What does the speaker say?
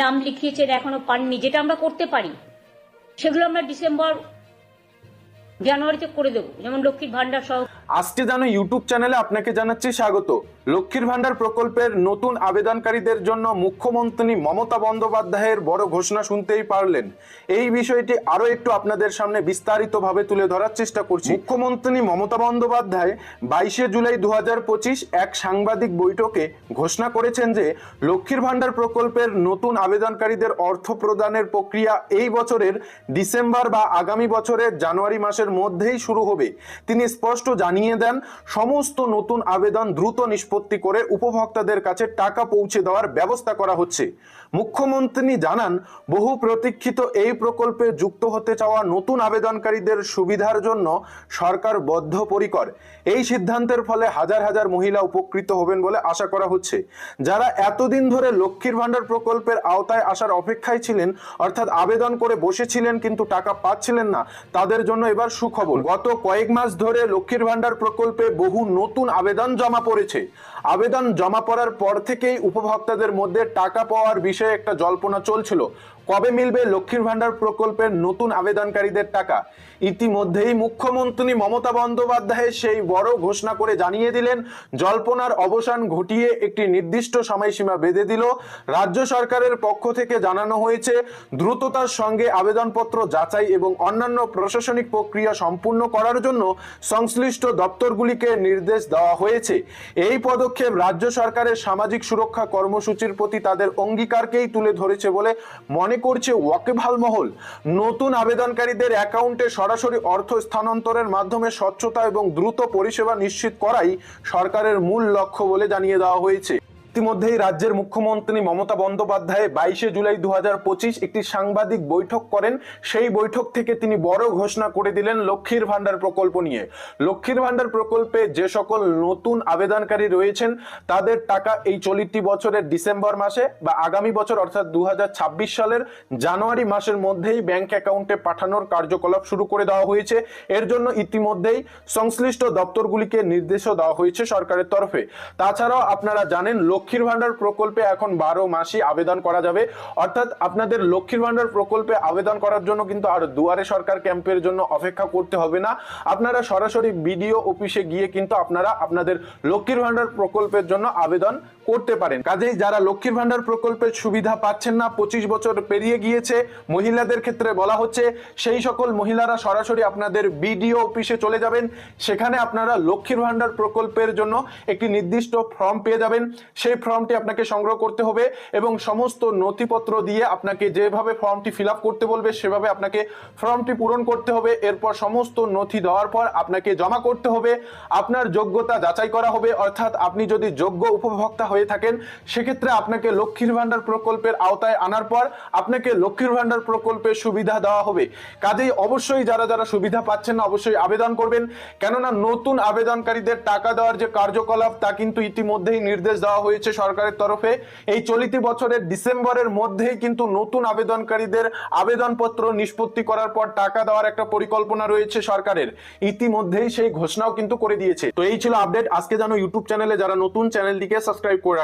নাম লিখিয়েছেন এখনও পাননি, যেটা আমরা করতে পারি, সেগুলো আমরা ডিসেম্বর, জানুয়ারিতে করে দেবো। যেমন লক্ষ্মীর ভান্ডার সহ আজকে জানো ইউটিউব চ্যানেলে আপনাকে জানাচ্ছি স্বাগত। লক্ষ্মীর ভান্ডার প্রকল্পের নতুন আবেদনকারীদের জন্য মুখ্যমন্ত্রী মমতা বন্দ্যোপাধ্যায়ের বড় ঘোষণা শুনতেই পারলেন। এই বিষয়টি আরও একটু আপনাদের সামনে বিস্তারিতভাবে তুলে ধরার চেষ্টা করছি। মুখ্যমন্ত্রী মমতা বন্দ্যোপাধ্যায় বাইশে জুলাই দু এক সাংবাদিক বৈঠকে ঘোষণা করেছেন যে, লক্ষ্মীর ভান্ডার প্রকল্পের নতুন আবেদনকারীদের অর্থ প্রদানের প্রক্রিয়া এই বছরের ডিসেম্বর বা আগামী বছরের জানুয়ারি মাসের মধ্যেই শুরু হবে। তিনি স্পষ্ট জানিয়ে দেন, সমস্ত নতুন আবেদন দ্রুত নিষ্পত্তি করে উপভোক্তাদের কাছে টাকা পৌঁছে দেওয়ার ব্যবস্থা করা হচ্ছে। মুখ্যমন্ত্রী জানান, বহু প্রতীক্ষিত এই প্রকল্পে যুক্ত হতে চাওয়া নতুন আবেদনকারীদের সুবিধার জন্য সরকার বদ্ধপরিকর। এই সিদ্ধান্তের ফলে হাজার হাজার মহিলা উপকৃত হবেন বলে আশা করা হচ্ছে। যারা এতদিন ধরে লক্ষ্মীর ভান্ডার প্রকল্পের আওতায় আসার অপেক্ষায় ছিলেন, অর্থাৎ আবেদন করে বসেছিলেন কিন্তু টাকা পাচ্ছিলেন না, তাদের জন্য এবার সুখবর। গত কয়েক মাস ধরে লক্ষ্মীর ভান্ডার প্রকল্পে বহু নতুন আবেদন জমা পড়েছে। আবেদন জমা পড়ার পর থেকেই উপভোক্তাদের মধ্যে টাকা পাওয়ার বিষয়ে একটা জল্পনা চলছিল। কবে মিলবে লক্ষ্মীর ভান্ডার প্রকল্পের নতুন আবেদনকারীদের টাকা? ইতিমধ্যেই মুখ্যমন্ত্রী মমতা বন্দ্যোপাধ্যায় সেই বড় ঘোষণা করে জানিয়ে দিলেন, জল্পনার অবসান ঘটিয়ে একটি নির্দিষ্ট সময়সীমা বেঁধে দিল। রাজ্য সরকারের পক্ষ থেকে জানানো হয়েছে, দ্রুততার সঙ্গে আবেদনপত্র যাচাই এবং অন্যান্য প্রশাসনিক প্রক্রিয়া সম্পূর্ণ করার জন্য সংশ্লিষ্ট দপ্তরগুলিকে নির্দেশ দেওয়া হয়েছে। এই পদক্ষেপ রাজ্য সরকারের সামাজিক সুরক্ষা কর্মসূচির প্রতি তাদের অঙ্গীকারকেই তুলে ধরেছে বলে মনে করছে ওয়াকেভাল মহল। নতুন আবেদনকারীদের অ্যাকাউন্টে সরাসরি অর্থ স্থানান্তরের মাধ্যমে স্বচ্ছতা এবং দ্রুত পরিষেবা নিশ্চিত করাই সরকারের মূল লক্ষ্য বলে জানিয়ে দেওয়া হয়েছে। ইতিমধ্যেই রাজ্যের মুখ্যমন্ত্রী মমতা বন্দ্যোপাধ্যায় বাইশে জুলাই দু হাজার পঁচিশ একটি সাংবাদিক বৈঠক করেন। সেই বৈঠক থেকে তিনি বড় ঘোষণা করে দিলেন লক্ষ্মীর ভান্ডার প্রকল্প নিয়ে। লক্ষ্মীর ভান্ডার প্রকল্পে যে সকল নতুন আবেদনকারী রয়েছেন, তাদের টাকা এই চলিত বছরের ডিসেম্বর মাসে বা আগামী বছর অর্থাৎ দু হাজার ছাব্বিশ সালের জানুয়ারি মাসের মধ্যেই ব্যাংক অ্যাকাউন্টে পাঠানোর কার্যকলাপ শুরু করে দেওয়া হয়েছে। এর জন্য ইতিমধ্যেই সংশ্লিষ্ট দপ্তরগুলিকে নির্দেশও দেওয়া হয়েছে সরকারের তরফে। তাছাড়াও আপনারা জানেন লক্ষ্মীর ভান্ডার প্রকল্পে এখন বারো মাসই আবেদন করা যাবে। অর্থাৎ আপনাদের লক্ষ্মীর ভান্ডার প্রকল্পে আবেদন করার জন্য কিন্তু আর দুয়ারে সরকার ক্যাম্পের জন্য অপেক্ষা করতে হবে না। আপনারা সরাসরি বিডিও অফিসে গিয়ে কিন্তু আপনারা আপনাদের লক্ষ্মীর ভান্ডার প্রকল্পের জন্য আবেদন করতে পারেন। কাজেই যারা লক্ষ্মীর ভান্ডার প্রকল্পের সুবিধা পাচ্ছেন না, পঁচিশ বছর পেরিয়ে গিয়েছে, মহিলাদের ক্ষেত্রে বলা হচ্ছে, সেই সকল মহিলারা সরাসরি আপনাদের বিডিও অফিসে চলে যাবেন। সেখানে আপনারা লক্ষ্মীর ভান্ডার প্রকল্পের জন্য একটি নির্দিষ্ট ফর্ম পেয়ে যাবেন। সেই ফর্মটি আপনাকে সংগ্রহ করতে হবে এবং সমস্ত নথিপত্র দিয়ে আপনাকে যেভাবে ফর্মটি ফিল করতে বলবে, সেভাবে আপনাকে ফর্মটি পূরণ করতে হবে। এরপর সমস্ত নথি দেওয়ার পর আপনাকে জমা করতে হবে। আপনার যোগ্যতা যাচাই করা হবে। অর্থাৎ আপনি যদি যোগ্য উপভোক্তা হয়ে থাকেন, সেক্ষেত্রে আপনাকে লক্ষ্মীর ভান্ডার প্রকল্পের আওতায় আনার পর আপনাকে লক্ষ্মীর ভান্ডার প্রকল্পের সুবিধা দেওয়া হবে। কাজেই অবশ্যই যারা যারা সুবিধা পাচ্ছেন না, অবশ্যই আবেদন করবেন। কেননা নতুন আবেদনকারীদের টাকা দেওয়ার যে কার্যকলাপ, তা কিন্তু ইতিমধ্যেই নির্দেশ দেওয়া হয়েছে। সরকারের তরফে। এই চলিত বছরের ডিসেম্বরের মধ্যেই কিন্তু নতুন আবেদনকারীদের আবেদনপত্র নিষ্পত্তি করার পর টাকা দেওয়ার একটা পরিকল্পনা রয়েছে সরকারের। ইতিমধ্যেই সেই ঘোষণাও কিন্তু করে দিয়েছে। তো এই ছিল আপডেট। আজকে জানো ইউটিউব চ্যানেলে যারা নতুন চ্যানেলটিকে সাবস্ক্রাইব করে